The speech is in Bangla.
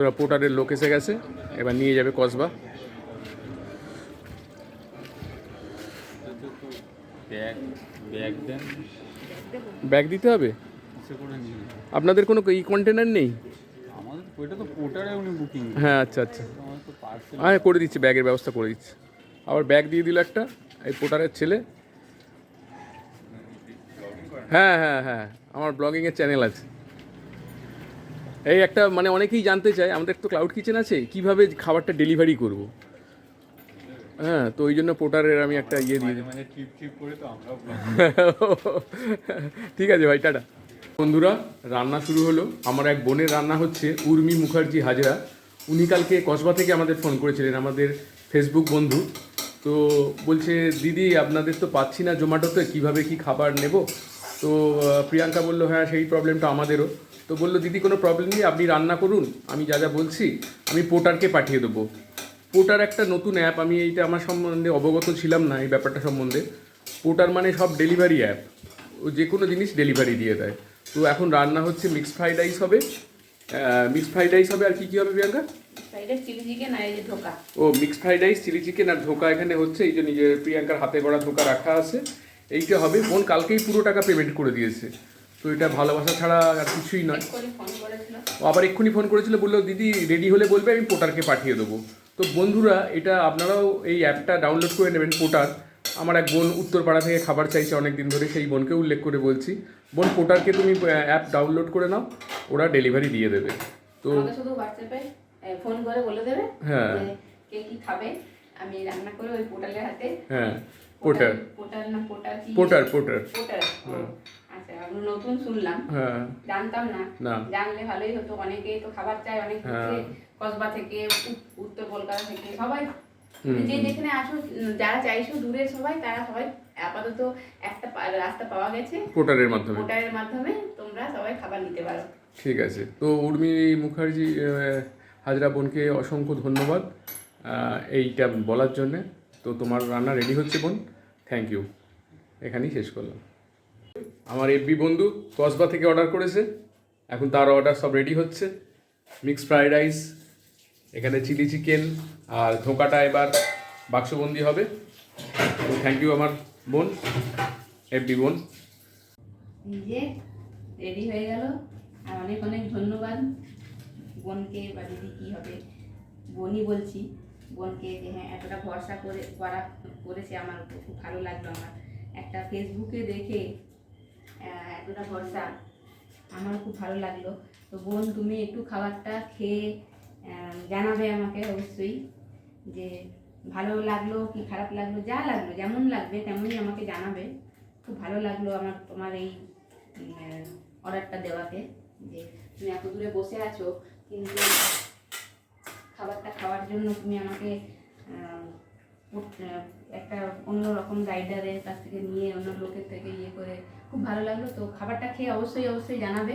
ওরা পোর্টারের লোক এসে গেছে এবার নিয়ে যাবে কসবা। ব্যাগ ব্যাগ দিতে হবে? আপনাদের কোনো ই কন্টেনার নেই? হ্যাঁ আচ্ছা আচ্ছা। হ্যাঁ করে দিচ্ছি ব্যাগের ব্যবস্থা করে দিচ্ছি। আবার ব্যাগ দিয়ে দিল একটা এই পোটারের ছেলে। হ্যাঁ হ্যাঁ হ্যাঁ আমার ব্লগিংয়ের চ্যানেল আছে। এই একটা মানে অনেকেই জানতে চায় আমাদের তো ক্লাউড কিচেন আছে কীভাবে খাবারটা ডেলিভারি করব? হ্যাঁ তো ওই জন্য পোর্টারের আমি একটা ইয়ে দিয়ে মানে ট্রিপ ট্রিপ করে তো আমরাও ঠিক আছে ভাই টাটা। বন্ধুরা রান্না শুরু হলো। আমার এক বোনের রান্না হচ্ছে উর্মি মুখার্জি হাজরা। উনি কালকে কসবা থেকে আমাদের ফোন করেছিলেন আমাদের ফেসবুক বন্ধু। তো বলছে দিদি আপনাদের তো পাচ্ছি না জোম্যাটোতে কীভাবে কি খাবার নেব? তো প্রিয়াঙ্কা বলল হ্যাঁ সেই প্রবলেমটা আমাদেরও। তো বলল দিদি কোনো প্রবলেম নেই আপনি রান্না করুন আমি যা যা বলছি আমি পোর্টারকে পাঠিয়ে দেবো। পোর্টার একটা নতুন অ্যাপ আমি এইটা আমার সম্বন্ধে অবগত ছিলাম না এই ব্যাপারটা সম্বন্ধে। পোর্টার মানে সব ডেলিভারি অ্যাপ ও যে কোনো জিনিস ডেলিভারি দিয়ে দেয়। তো এখন রান্না হচ্ছে মিক্সড ফ্রাইড রাইস হবে। মিক্সড ফ্রাইড রাইস হবে আর কি কী হবে প্রিয়াঙ্কা? ও mixed fried rice chilli chicken আর ধোকা এখানে হচ্ছে এই যে নিজের প্রিয়াঙ্কার হাতে গড়া ধোকা রাখা আছে। এইটা হবে বোন কালকেই পুরো টাকা পেমেন্ট করে দিয়েছে। তো এটা ভালোবাসা ছাড়া আর কিছুই নয়। ও আবার এক্ষুনি ফোন করেছিল বলল দিদি রেডি হলে বলবে আমি পোটারকে পাঠিয়ে দেবো। তো বন্ধুরা এটা আপনারাও এই অ্যাপটা ডাউনলোড করে নেবেন পোটার। আমার এক বোন উত্তরপাড়া থেকে খাবার চাইছে অনেক দিন ধরে সেই বোনকে উল্লেখ করে বলছি। বোন পোটারকে তুমি অ্যাপ ডাউনলোড করে নাও ওরা ডেলিভারি দিয়ে দেবে। তো শুধু হোয়াটসঅ্যাপে ফোন করে বলে দেবে হ্যাঁ। কে কি খাবে? আমি রান্না করে ওই পোর্টালের হাতে হ্যাঁ। না পোর্টাল কি? পোর্টার পোর্টার আচ্ছা নতুন শুনলাম। হ্যাঁ। জানতাম না। জানলে ভালোই হতো। অনেকেই তো খাবার চায় অনেক হ্যাঁ। কসবা থেকে উত্তর কলকাতা থেকে সবাই। যে যেখানে আসো যারা চাইছো দূরের সবাই তারা সবাই আপাতত একটা রাস্তা পাওয়া গেছে। পোর্টারের মাধ্যমে। পোর্টালের মাধ্যমে তোমরা সবাই খাবার নিতে পারো। ঠিক আছে। তো উর্মি মুখার্জি হাজরা বোনকে অসংখ্য ধন্যবাদ এইটা বলার জন্যে। তো তোমার রান্না রেডি হচ্ছে বোন? থ্যাংক ইউ এখানেই শেষ করলাম। আমার এফবি বন্ধু কসবা থেকে অর্ডার করেছে। এখন তার অর্ডার সব রেডি হচ্ছে। মিক্সড ফ্রাইড রাইস এখানে চিলি চিকেন আর ধোকাটা এবার বাক্সবন্দি হবে। তো থ্যাংক ইউ আমার বোন এফবি বোন। রেডি হয়ে গেল। আর অনেক অনেক ধন্যবাদ। বোনকে বা দিদি কী হবে, বোনই বলছি। বোনকে যে হ্যাঁ এতটা ভরসা করে, করা, করেছে আমার খুব ভালো লাগল আমার। একটা ফেসবুকে দেখে এতটা ভরসা আমার খুব ভালো লাগল। তো বোন, তুমি একটু খাবারটা খেয়ে জানাবে আমাকে অবশ্যই যে ভালো লাগল কি খারাপ লাগল, যা লাগল, যেমন লাগবে তেমনই আমাকে জানাবে। খুব ভালো লাগল আমার, তোমার এই অর্ডারটা দেওয়াতে যে তুমি এত দূরে বসে আছো, কিন্তু জন্য তুমি আমাকে একটা অন্য রকম রাইডারের কাছ থেকে নিয়ে অন্য লোকের থেকে ইয়ে করে, খুব ভালো লাগল। তো খাবারটা খেয়ে অবশ্যই অবশ্যই জানাবে।